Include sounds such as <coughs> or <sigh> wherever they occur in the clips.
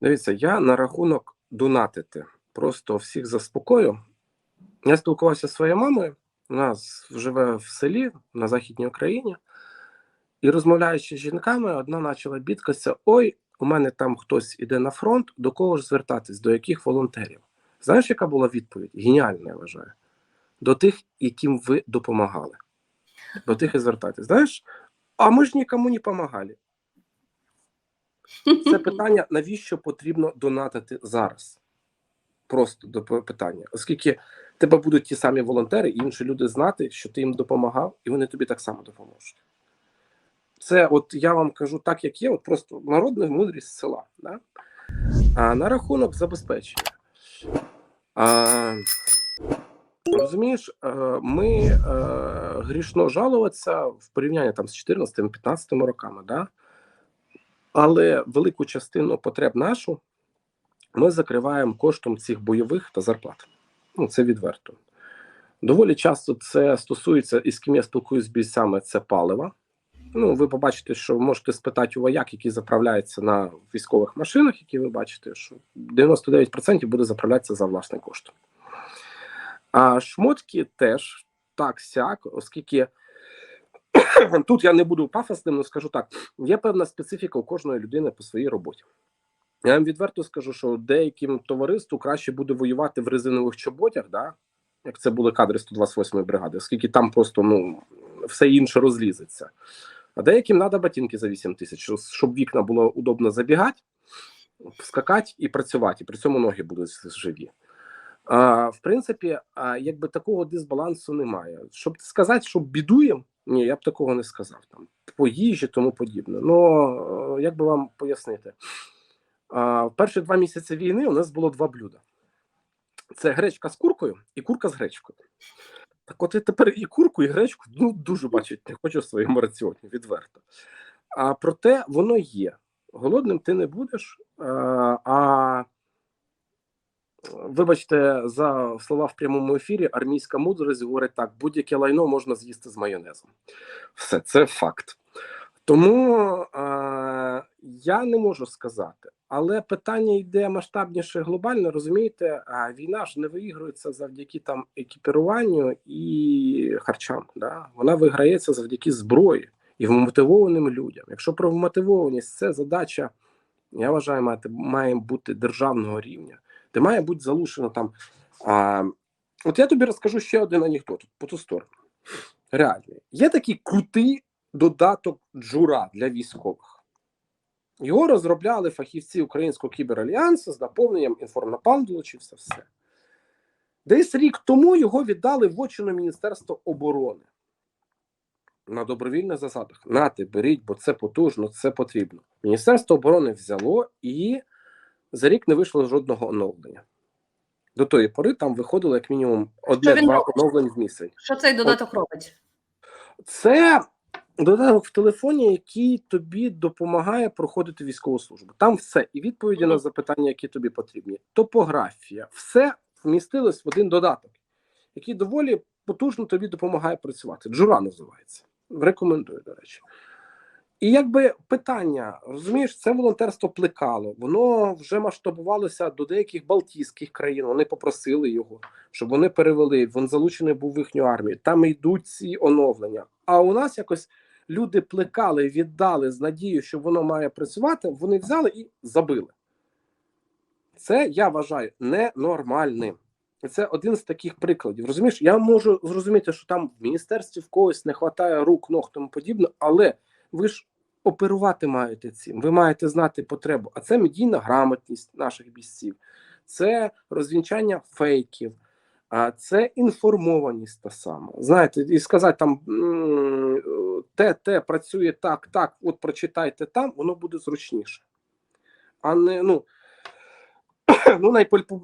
Дивіться, я на рахунок донатити. Просто всіх заспокою. Я спілкувався зі своєю мамою. Нас живе в селі на Західній Україні. І розмовляючи з жінками, одна почала бідкатися: ой, у мене там хтось іде на фронт, до кого ж звертатись, до яких волонтерів? Знаєш, яка була відповідь? Геніальна, я вважаю. До тих, яким ви допомагали. До тих і звертатись. Знаєш, а ми ж нікому не допомагали. Це <laughs> питання, навіщо потрібно донатити зараз? Просто до питання. Оскільки тебе будуть ті самі волонтери і інші люди знати, що ти їм допомагав, і вони тобі так само допоможуть. Це, от я вам кажу так, як є, от просто народна мудрість села. Да? А на рахунок забезпечення. А, розумієш, е, ми е, грішно жалуватися в порівнянні там з 14-15 роками, да? Але велику частину потреб нашу ми закриваємо коштом цих бойових та зарплат. Ну, це відверто. Доволі часто це стосується, і з ким я спілкуюся з бійцями, це паливо. Ну, ви побачите, що можете спитати у вояк, який заправляється на військових машинах, які ви бачите, що 99% буде заправлятися за власний кошт. А шмотки теж так сяк, оскільки <coughs> тут я не буду пафосним, але скажу так: є певна специфіка у кожної людини по своїй роботі. Я вам відверто скажу, що деяким товариству краще буде воювати в резинових чоботях, да? як це були кадри 128-ї бригади, оскільки там просто ну, все інше розлізеться. А деяким треба ботинки за 8 тисяч, щоб- вікна було удобно забігати, скакати і працювати, і при цьому ноги будуть живі. В принципі, якби такого дисбалансу немає. Щоб сказати, що бідуємо, ні, я б такого не сказав. Там по їжі, тому подібне. Ну е, як би вам пояснити, в перші два місяці війни у нас було два блюда: це гречка з куркою і курка з гречкою. Так, от я тепер і курку, і гречку ну дуже бачить не хочу в своєму раціоні, відверто. А проте воно є. Голодним ти не будеш. А вибачте за слова в прямому ефірі, армійська мудрість говорить так: будь-яке лайно можна з'їсти з майонезом. Все, це факт. Тому е, я не можу сказати, але питання йде масштабніше глобально. Розумієте, а війна ж не виігрується завдяки там екіпіруванню і харчам. Да? Вона виграється завдяки зброї і вмотивованим людям. Якщо про вмотивованість це задача, я вважаю, має, бути державного рівня, де має бути залучено там. А, от я тобі розкажу ще один анекдот по ту сторону. Реальний. Є такий крутий додаток джура для військових. Його розробляли фахівці Українського кіберальянсу з наповненням інформнапалм долучився все. Десь рік тому його віддали в очі Міністерство оборони на добровільних засадах. Нате, беріть, бо це потужно, це потрібно. Міністерство оборони взяло і за рік не вийшло жодного оновлення. До тої пори там виходило як мінімум одне-два оновлень в місяць. Що цей додаток робить? Це додаток в телефоні, який тобі допомагає проходити військову службу. Там все і відповіді на запитання, які тобі потрібні. Топографія, все вмістилось в один додаток, який доволі потужно тобі допомагає працювати. Джура називається. Рекомендую, до речі. І якби питання, розумієш, це волонтерство плекало, воно вже масштабувалося до деяких Балтійських країн. Вони попросили його, щоб вони перевели. Він залучений був в їхню армію. Там йдуть ці оновлення. А у нас якось люди плекали, віддали з надією, що воно має працювати. Вони взяли і забили. Це я вважаю ненормальним. Це один з таких прикладів. Розумієш, я можу зрозуміти, що там в міністерстві в когось не вистачає рук, ног тому подібне, але ви ж оперувати маєте цим. Ви маєте знати потребу. А це медійна грамотність наших бійців, це розвінчання фейків, а це інформованість та сама. Знаєте, і сказати там те, те працює так, так, от прочитайте там, воно буде зручніше. А не ну. <clears throat> Ну,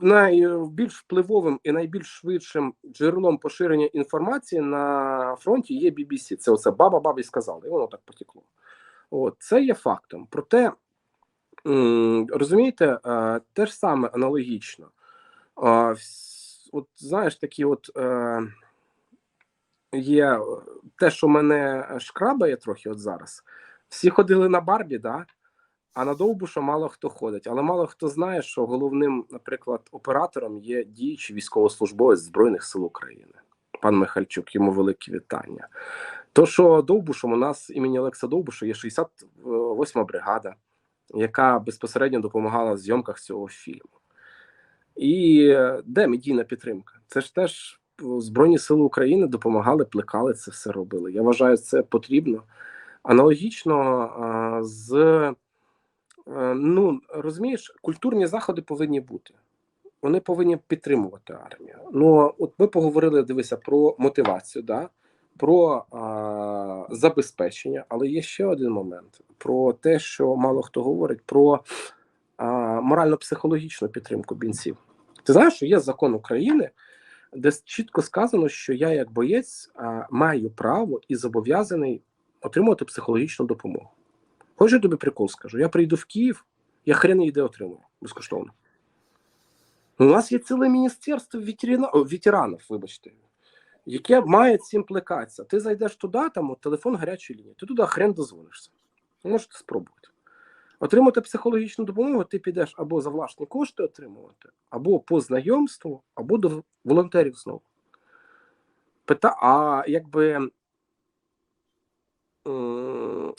найбільш впливовим і найбільш швидшим джерелом поширення інформації на фронті є BBC. Це оце баба бабі сказали, і воно так потекло. От, це є фактом. Проте, розумієте, е, те ж саме аналогічно. От знаєш, такі от е, є е, те, що мене шкрабає трохи от зараз. Всі ходили на Барбі, да? А на Довбуша мало хто ходить, але мало хто знає, що головним, наприклад, оператором є діючий військовослужбовець Збройних сил України, пан Михальчук. Йому велике вітання. То, що Довбушем у нас імені Олекса Довбуша є 68-ма бригада, яка безпосередньо допомагала в зйомках цього фільму. І е, де медійна підтримка? Це ж теж Збройні Сили України допомагали, плекали це все робили. Я вважаю, це потрібно. Аналогічно з е, ну розумієш, культурні заходи повинні бути. Вони повинні підтримувати армію. Ну от ми поговорили, дивися, про мотивацію, да? про а, забезпечення, але є ще один момент: про те, що мало хто говорить, про морально-психологічну підтримку бійців. Ти знаєш, що є закон України, де чітко сказано, що я, як боєць, а, маю право і зобов'язаний отримувати психологічну допомогу. Хочу тобі прикол скажу. Я прийду в Київ, я хрен йде отримую безкоштовно. У нас є ціле міністерство ветерина... ветеранів, вибачте, яке має цим плекатися. Ти зайдеш туди, там от, телефон гарячої лінії, ти туди хрен дозвонишся. Можете спробувати. Отримати психологічну допомогу, ти підеш або за власні кошти отримувати, або по знайомству, або до волонтерів знову. Пита... А якби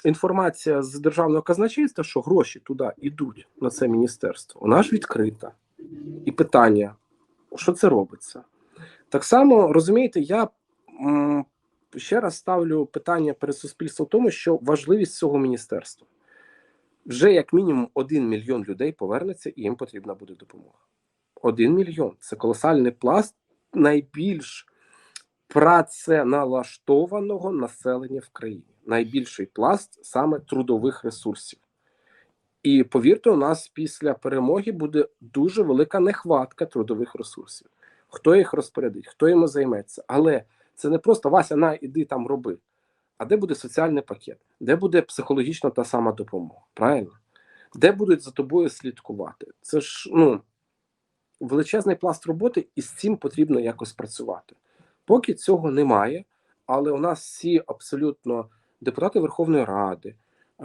інформація з державного казначейства, що гроші туди йдуть на це міністерство, вона ж відкрита. І питання, що це робиться? Так само розумієте, я м, ще раз ставлю питання перед суспільством в тому, що важливість цього міністерства. Вже як мінімум один мільйон людей повернеться, і їм потрібна буде допомога. Один мільйон це колосальний пласт найбільш праценалаштованого населення в країні. Найбільший пласт саме трудових ресурсів. І повірте, у нас після перемоги буде дуже велика нехватка трудових ресурсів. Хто їх розпорядить, хто їм займеться. Але це не просто Вася, на іди там роби. А де буде соціальний пакет? Де буде психологічна та сама допомога? Правильно? Де будуть за тобою слідкувати? Це ж ну величезний пласт роботи, і з цим потрібно якось працювати. Поки цього немає, але у нас всі абсолютно депутати Верховної Ради,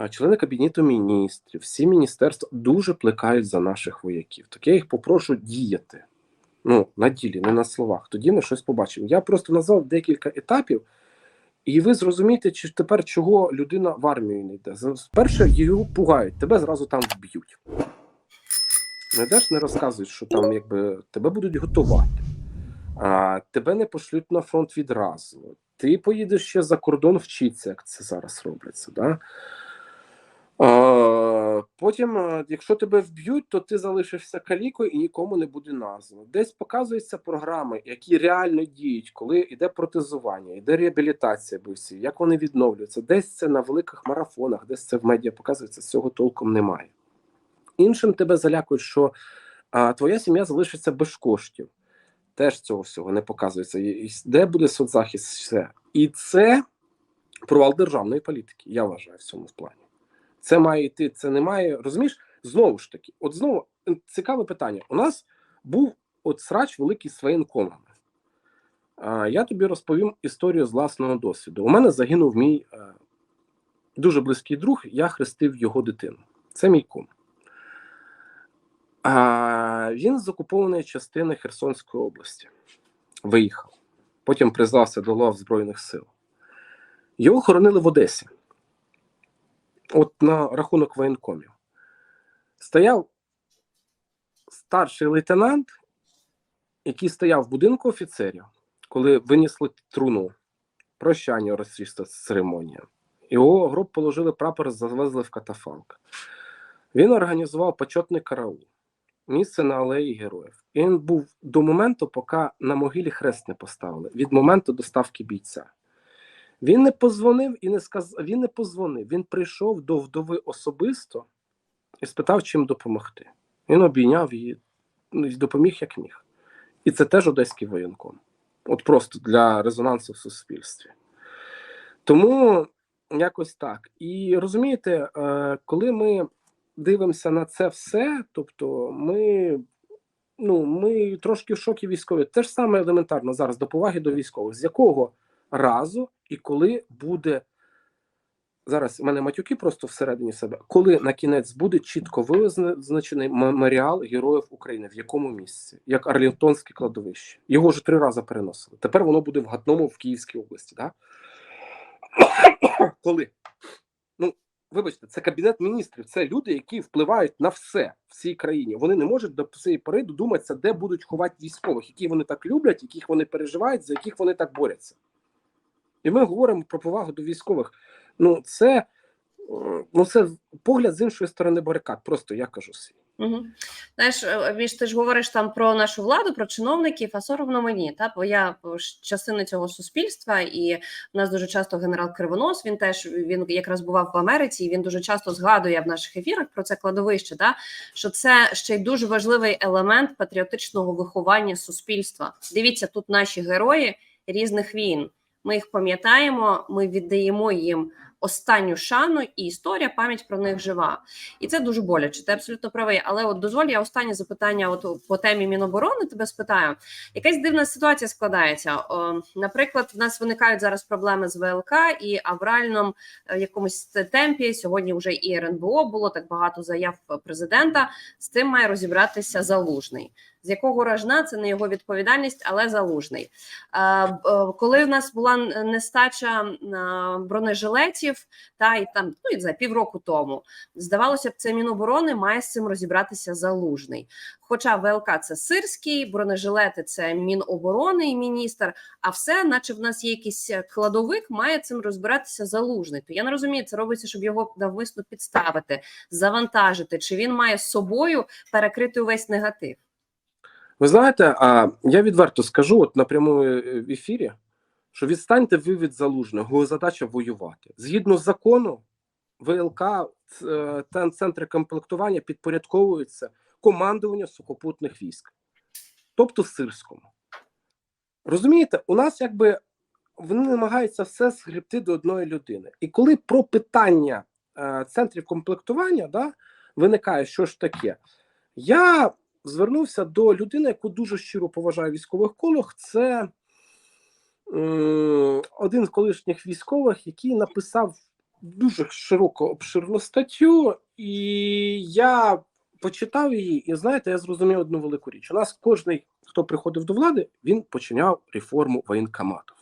члени Кабінету міністрів, всі міністерства дуже плекають за наших вояків. Так я їх попрошу діяти. Ну, на ділі, не на словах. Тоді ми щось побачимо. Я просто назвав декілька етапів, і ви зрозумієте, чи тепер чого людина в армію не йде. Перше, його пугають, тебе зразу там вб'ють. Не йдеш, не розказують, що там якби тебе будуть готувати, а, тебе не пошлють на фронт відразу. Ти поїдеш ще за кордон вчитися, як це зараз робиться. Да? Потім, якщо тебе вб'ють, то ти залишишся калікою і нікому не буде названо. Десь показуються програми, які реально діють, коли йде протезування, йде реабілітація бивців, як вони відновлюються. Десь це на великих марафонах, десь це в медіа показується, цього толком немає. Іншим тебе залякують, що а, твоя сім'я залишиться без коштів. Теж цього всього не показується. І Де буде соцзахист? Все. І це провал державної політики, я вважаю, в цьому плані. Це має йти, це не має. Розумієш, знову ж таки, от знову цікаве питання. У нас був от срач великий з воєнкомами. Я тобі розповім історію з власного досвіду. У мене загинув мій дуже близький друг, я хрестив його дитину. Це мій кум. А, Він з окупованої частини Херсонської області виїхав. Потім призвався до лав Збройних сил. Його хоронили в Одесі. От на рахунок воєнкомів. Стояв старший лейтенант, який стояв в будинку офіцерів, коли винесли труну, прощання урочиста церемонія. Його гроб положили прапор, завезли в катафалк. Він організував почетний караул місце на алеї героїв. І він був до моменту, поки на могилі хрест не поставили, від моменту доставки бійця. Він не позвонив і не сказав, він не позвонив. Він прийшов до вдови особисто і спитав, чим допомогти. Він обійняв її ну, і допоміг як міг. І це теж одеський воєнком. От просто для резонансу в суспільстві. Тому якось так. І розумієте, е, коли ми дивимося на це все, тобто ми ну, ми трошки в шокі військові. Те ж саме елементарно зараз до поваги до військових, з якого разу і коли буде зараз в мене матюки просто всередині себе. Коли на кінець буде чітко визначений меморіал Героїв України, в якому місці, як Арлінтонське кладовище. Його вже три рази переносили. Тепер воно буде в Гатному в Київській області. Да? <coughs> Коли? Ну, вибачте, це кабінет міністрів, це люди, які впливають на все в цій країні. Вони не можуть до цієї пори додуматися, де будуть ховати військових, які вони так люблять, яких вони переживають, за яких вони так борються. І ми говоримо про повагу до військових. Ну, це е, ну, це погляд з іншої сторони барикад. Просто я кажу свій. Угу. Знаєш, е, Міш, ти ж говориш там про нашу владу, про чиновників, а соромно мені. Та бо я частина цього суспільства, і в нас дуже часто генерал Кривонос. Він теж він якраз бував в Америці. і Він дуже часто згадує в наших ефірах про це кладовище. Та що це ще й дуже важливий елемент патріотичного виховання суспільства. Дивіться, тут наші герої різних війн. Ми їх пам'ятаємо, ми віддаємо їм останню шану, і історія, пам'ять про них жива. І це дуже боляче. Ти абсолютно правий. Але от дозволь, я останнє запитання, от по темі Міноборони тебе спитаю. Якась дивна ситуація складається. О, наприклад, в нас виникають зараз проблеми з ВЛК і а в е, якомусь темпі сьогодні вже і РНБО було так багато заяв президента. З цим має розібратися залужний. З якого ражна це не його відповідальність, але залужний. Е, коли в нас була нестача бронежилетів, та і там ну і за півроку тому здавалося б, це міноборони має з цим розібратися залужний. Хоча ВЛК це сирський, бронежилети це міноборони і міністр. А все, наче в нас є якийсь кладовик, має цим розбиратися залужний. То я не розумію, це робиться, щоб його навмисно підставити, завантажити. Чи він має з собою перекрити увесь негатив? Ви знаєте, а я відверто скажу, от на прямому в ефірі, що відстаньте ви від залужного, його задача воювати. Згідно закону, ВЛК та центри комплектування підпорядковуються командуванню сухопутних військ, тобто сирському. Розумієте, у нас якби вони намагаються все згребти до одної людини. І коли про питання е, центрів комплектування да, виникає, що ж таке, я звернувся до людини, яку дуже щиро поважаю в військових колах. Це м, один з колишніх військових, який написав дуже широко обширну статтю, і я почитав її, і знаєте, я зрозумів одну велику річ. У нас кожний, хто приходив до влади, він починяв реформу воєнкоматів.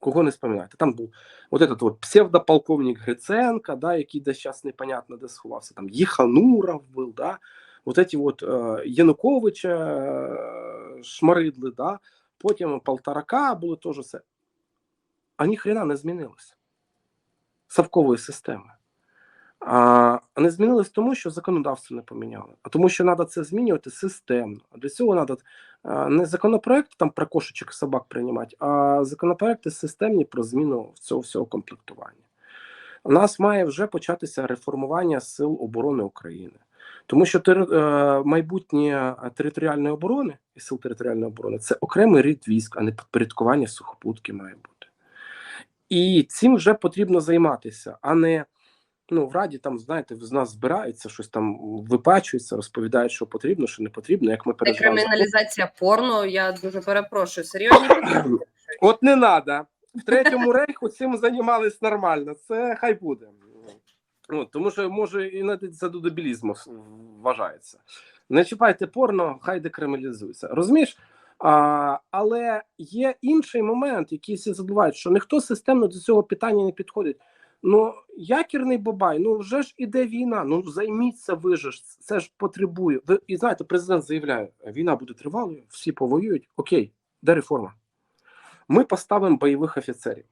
Кого не споминаєте? Там був от этот вот псевдополковник Гриценка, да, який десь зараз непонятно де сховався. Там Єхануров був, да, вот эти вот э, Януковича, э, Шмаридли, да, потім Полторака були теж все. А ні хрена не змінилося. Совкової системи. А не змінилось тому, що законодавство не поміняли, а тому, що треба це змінювати системно. А для цього треба не законопроекти там про кошечок і собак приймати, а законопроекти системні про зміну цього всього комплектування. У нас має вже початися реформування Сил оборони України. Тому що тер, е, майбутнє територіальної оборони і сил територіальної оборони це окремий рід військ, а не підпорядкування сухопутки має бути. І цим вже потрібно займатися, а не ну в раді там, знаєте, з нас збираються, щось там випачується, розповідають, що потрібно, що не потрібно. Як ми переживали. Криміналізація порно, я дуже перепрошую. Серйозні От не треба. В третьому рейху цим займались нормально. Це хай буде. Ну, Тому що може і навіть це до дебілізму вважається. Не чіпайте порно, хай декриміналізується. Розумієш? А, Але є інший момент, який всі забувають, що ніхто системно до цього питання не підходить. Ну, якірний бабай, ну вже ж іде війна. Ну займіться ви ж, це ж потребує. Ви і знаєте, президент заявляє, війна буде тривалою, всі повоюють. Окей, де реформа? Ми поставимо бойових офіцерів.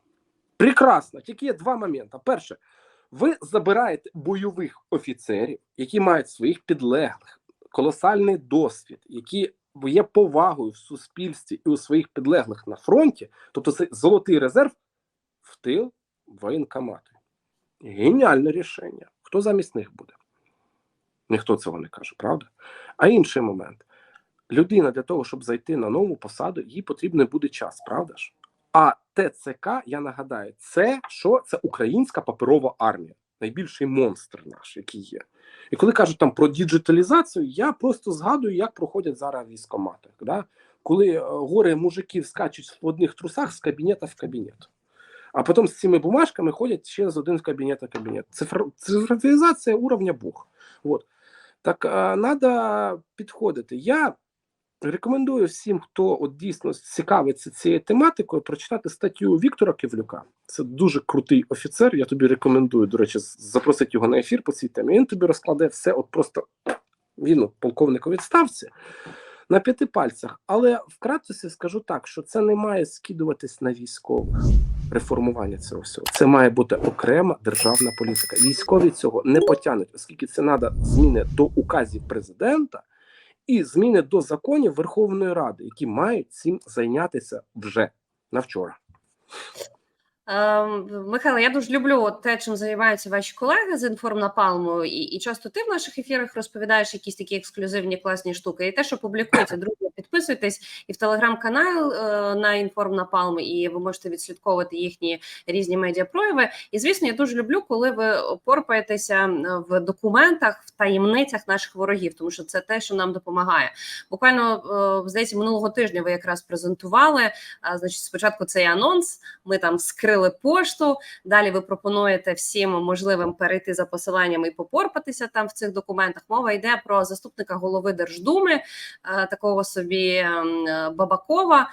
Прекрасно, тільки є два моменти. Перше, ви забираєте бойових офіцерів, які мають своїх підлеглих, колосальний досвід, які є повагою в суспільстві і у своїх підлеглих на фронті, тобто це золотий резерв в тил воєнкомати. Геніальне рішення. Хто замість них буде? Ніхто цього не каже, правда? А інший момент: людина для того, щоб зайти на нову посаду, їй потрібен буде час, правда ж? А ТЦК, я нагадаю, це що? Це українська паперова армія, найбільший монстр наш, який є. І коли кажуть там про діджиталізацію, я просто згадую, як проходять зараз військомати. Да? Коли горе мужиків скачуть в одних трусах з кабінета в кабінет. А потім з цими бумажками ходять ще з один в кабінет на кабінет. Цифр... Цифровізація уровня Бог. Вот. Так треба підходити. Я рекомендую всім, хто от дійсно цікавиться цією тематикою, прочитати статтю Віктора Кивлюка. Це дуже крутий офіцер. Я тобі рекомендую, до речі, запросити його на ефір по цій темі. Він тобі розкладе все, от просто він от, полковник у відставці на п'яти пальцях. Але вкратце скажу так, що це не має скидуватись на військових реформування цього всього. Це має бути окрема державна політика. Військові цього не потягнуть, оскільки це треба зміни до указів президента і зміни до законів Верховної Ради, які мають цим зайнятися вже на вчора. Ем, Михайло, я дуже люблю те, чим займаються ваші колеги з інформнапалму, і, і часто ти в наших ефірах розповідаєш якісь такі ексклюзивні класні штуки. І те, що публікується, друзі, підписуйтесь і в телеграм-канал е, на інформнапалм, і ви можете відслідковувати їхні різні медіапрояви. І звісно, я дуже люблю, коли ви порпаєтеся в документах, в таємницях наших ворогів, тому що це те, що нам допомагає. Буквально е, здається, минулого тижня ви якраз презентували. Значить, спочатку цей анонс. Ми там скрили пошту. Далі ви пропонуєте всім можливим перейти за посиланнями і попорпатися там в цих документах. Мова йде про заступника голови Держдуми, е, такого собі ем, е, Бабакова.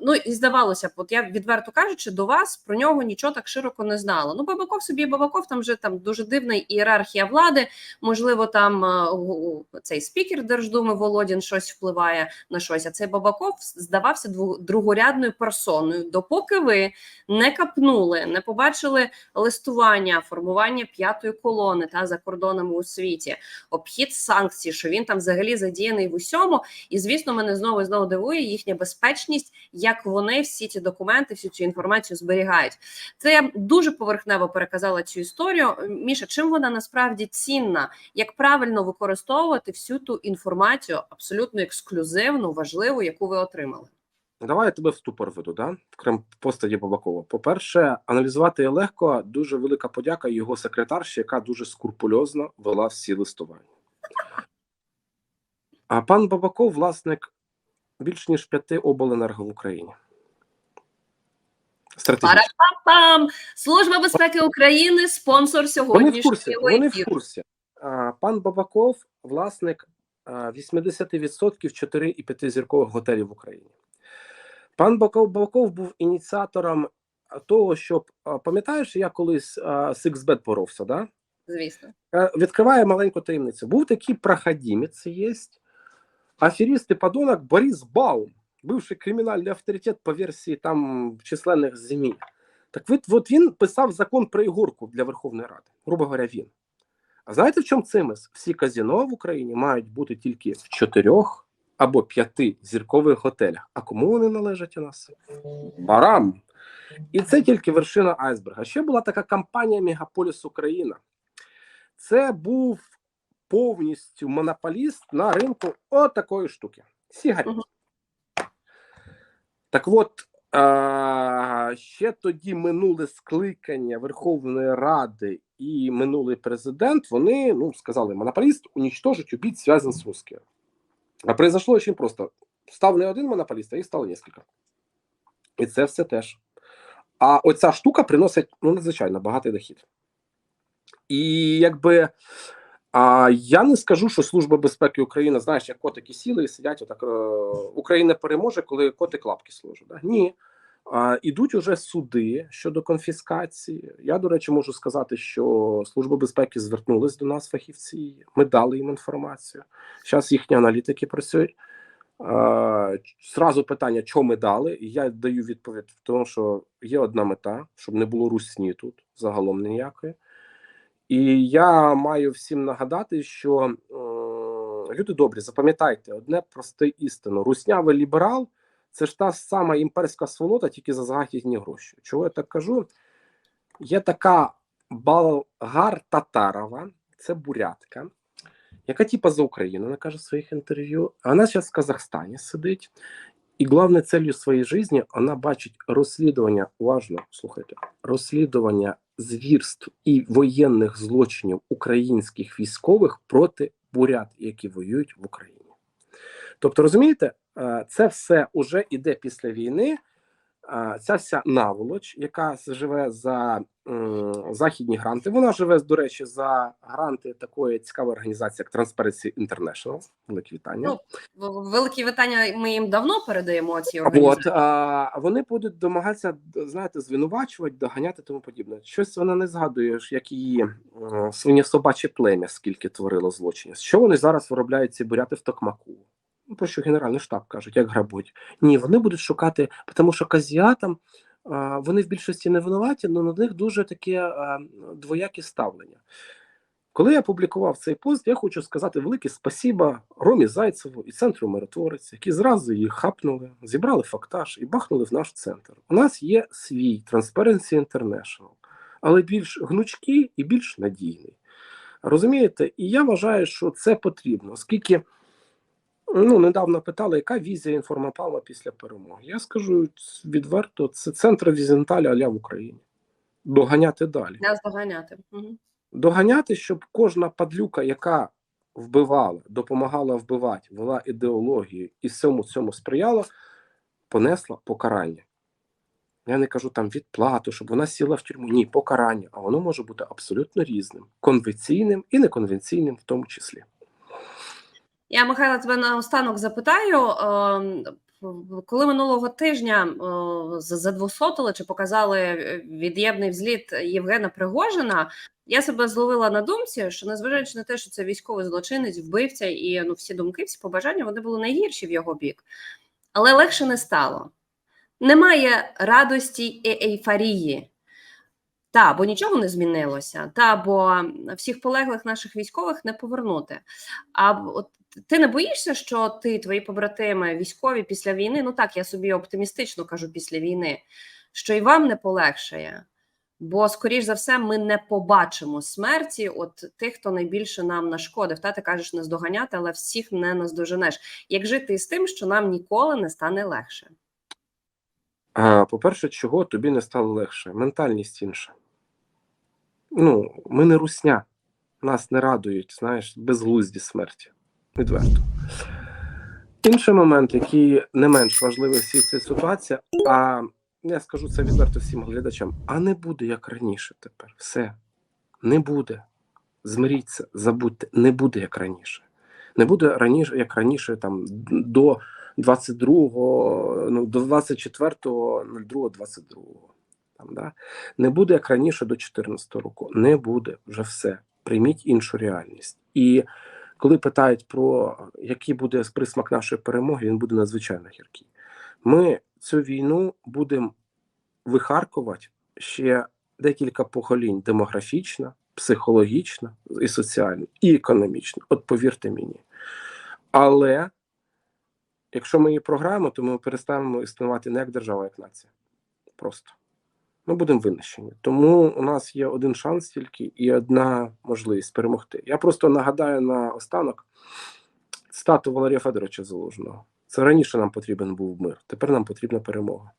Ну і здавалося б, от я відверто кажучи, до вас про нього нічого так широко не знала. Ну, Бабаков собі Бабаков, там вже там дуже дивна ієрархія влади. Можливо, там е, цей спікер Держдуми Володін щось впливає на щось. А цей Бабаков здавався другорядною персоною, допоки ви не капнули, не побачили листування, формування п'ятої колони та за кордонами у світі, обхід санкцій, що він там взагалі задіяний в усьому. І звісно, мене знову і знову дивує їхня безпечність, як вони всі ці документи, всю цю інформацію зберігають. Це я дуже поверхнево переказала цю історію. Міша, чим вона насправді цінна? Як правильно використовувати всю ту інформацію, абсолютно ексклюзивну, важливу, яку ви отримали? Давай я тебе в ступор веду, да? Крім постаді Бабакова. По-перше, аналізувати легко. Дуже велика подяка його секретарші, яка дуже скрупульозно вела всі листування. А пан Бабаков власник більш ніж п'яти обленерго в Україні. Пам! Служба безпеки України, спонсор Вони в сьогоднішнього курсі. Вони в курсі. А, пан Бабаков власник а, 80% 4 і 5 зіркових готелів в Україні. Пан Баков Баков був ініціатором того, щоб пам'ятаєш, я колись XBET боровся, да? Звісно, Е, Відкриває маленьку таємницю. Був такий проходимець, є аферіст і подонок Борис Баум, бивший кримінальний авторитет по версії там численних ЗМІ. Так от, от він писав закон про ігорку для Верховної Ради, грубо говоря, він. А знаєте, в чому цимис? Всі казіно в Україні мають бути тільки в чотирьох або п'яти зіркових готелях. А кому вони належать у нас? Барам. І це тільки вершина айсберга. Ще була така кампанія Мегаполіс Україна. Це був повністю монополіст на ринку отакої штуки. Сігарет. Так от, а, ще тоді минуле скликання Верховної Ради і минулий президент, вони ну, сказали, монополіст уничтожить, убить, зв'язан з русским. А произошло очень просто. Став не один монополіст, а їх стало нескільки. І це все теж. А оця штука приносить ну, надзвичайно багатий дохід. І якби а, я не скажу, що Служба безпеки України, знаєш, як котики сіли і сидять, отак е, Україна переможе, коли котик лапки служить. Да? Ні. Ідуть уже суди щодо конфіскації. Я, до речі, можу сказати, що Служба безпеки звернулась до нас, фахівці. Ми дали їм інформацію. Зараз їхні аналітики працюють. Зразу питання, що ми дали, і я даю відповідь в тому, що є одна мета, щоб не було русні тут загалом ніякої. І я маю всім нагадати, що е, люди добрі, запам'ятайте одне просте істину: руснявий ліберал це ж та сама імперська сволота, тільки за західні гроші. Чого я так кажу? Є така болгар Татарова, це бурятка, яка типа за Україну, вона каже в своїх інтерв'ю. Вона зараз в Казахстані сидить, і головне целью своєї житті вона бачить розслідування, уважно слухайте, розслідування звірств і воєнних злочинів українських військових проти бурят, які воюють в Україні. Тобто, розумієте, це все уже іде після війни. ця вся наволоч, яка живе за західні гранти, вона живе, до речі, за гранти такої цікавої організації, як Transparency International. Велике вітання. Ну, Великі вітання ми їм давно передаємо ці От а, вони будуть домагатися, знаєте, звинувачувати, доганяти тому подібне. Щось вона не згадує, як її е, свинєсобаче плем'я, скільки творило злочинів. Що вони зараз виробляють ці буряти в Токмаку? Ну, про що Генеральний штаб кажуть, як грабуть. Ні, вони будуть шукати, тому що казіатам вони в більшості не винуваті, але на них дуже таке а, двояке ставлення. Коли я публікував цей пост, я хочу сказати велике спасіба Ромі Зайцеву і центру миротворець, які зразу її хапнули, зібрали фактаж і бахнули в наш центр. У нас є свій Transparency International, але більш гнучкий і більш надійний. Розумієте? І я вважаю, що це потрібно, оскільки ну, недавно питали, яка візія інформапала після перемоги. Я скажу відверто, це центр Візенталя аля в Україні. Доганяти далі Нас доганяти. Мгм. доганяти, щоб кожна падлюка, яка вбивала, допомагала вбивати, вела ідеологію і всьому цьому сприяла, понесла покарання. Я не кажу там відплату, щоб вона сіла в тюрму. Ні, покарання. А воно може бути абсолютно різним, конвенційним і неконвенційним в тому числі. Я Михайло тебе наостанок запитаю. ем, Коли минулого тижня е, з- задвусотили чи показали е, від'ємний взліт Євгена Пригожина, я себе зловила на думці, що незважаючи на те, що це військовий злочинець, вбивця, і ну всі думки, всі побажання вони були найгірші в його бік, але легше не стало. Немає радості і ейфорії. Та, бо нічого не змінилося, та бо всіх полеглих наших військових не повернути. А от ти не боїшся, що ти, твої побратими, військові після війни, ну так, я собі оптимістично кажу після війни, що і вам не полегшає. Бо, скоріш за все, ми не побачимо смерті от тих, хто найбільше нам нашкодив. Та ти кажеш не здоганяти, але всіх не наздоженеш. Як жити із тим, що нам ніколи не стане легше? По-перше, чого тобі не стало легше? Ментальність інша. Ну, ми не русня. Нас не радують, знаєш, безглузді смерті. Відверто. Інший момент, який не менш важливий в цій ситуації, а я скажу це відверто всім глядачам: а не буде як раніше тепер. Все. Не буде. Змиріться, забудьте, не буде як раніше. Не буде раніше, як раніше, там до 22-го, ну, до 24.02.22. Там, да? Не буде як раніше до 14 року. Не буде вже все. Прийміть іншу реальність. І коли питають про який буде присмак нашої перемоги, він буде надзвичайно гіркий. Ми цю війну будемо вихаркувати ще декілька поколінь демографічно, психологічно і соціально, і економічно. От повірте мені. Але якщо ми її програємо, то ми перестанемо існувати не як держава, а як нація. Просто ми будемо винищені. Тому у нас є один шанс тільки і одна можливість перемогти. Я просто нагадаю на останок стату Валерія Федоровича Залужного. Це раніше нам потрібен був мир. Тепер нам потрібна перемога.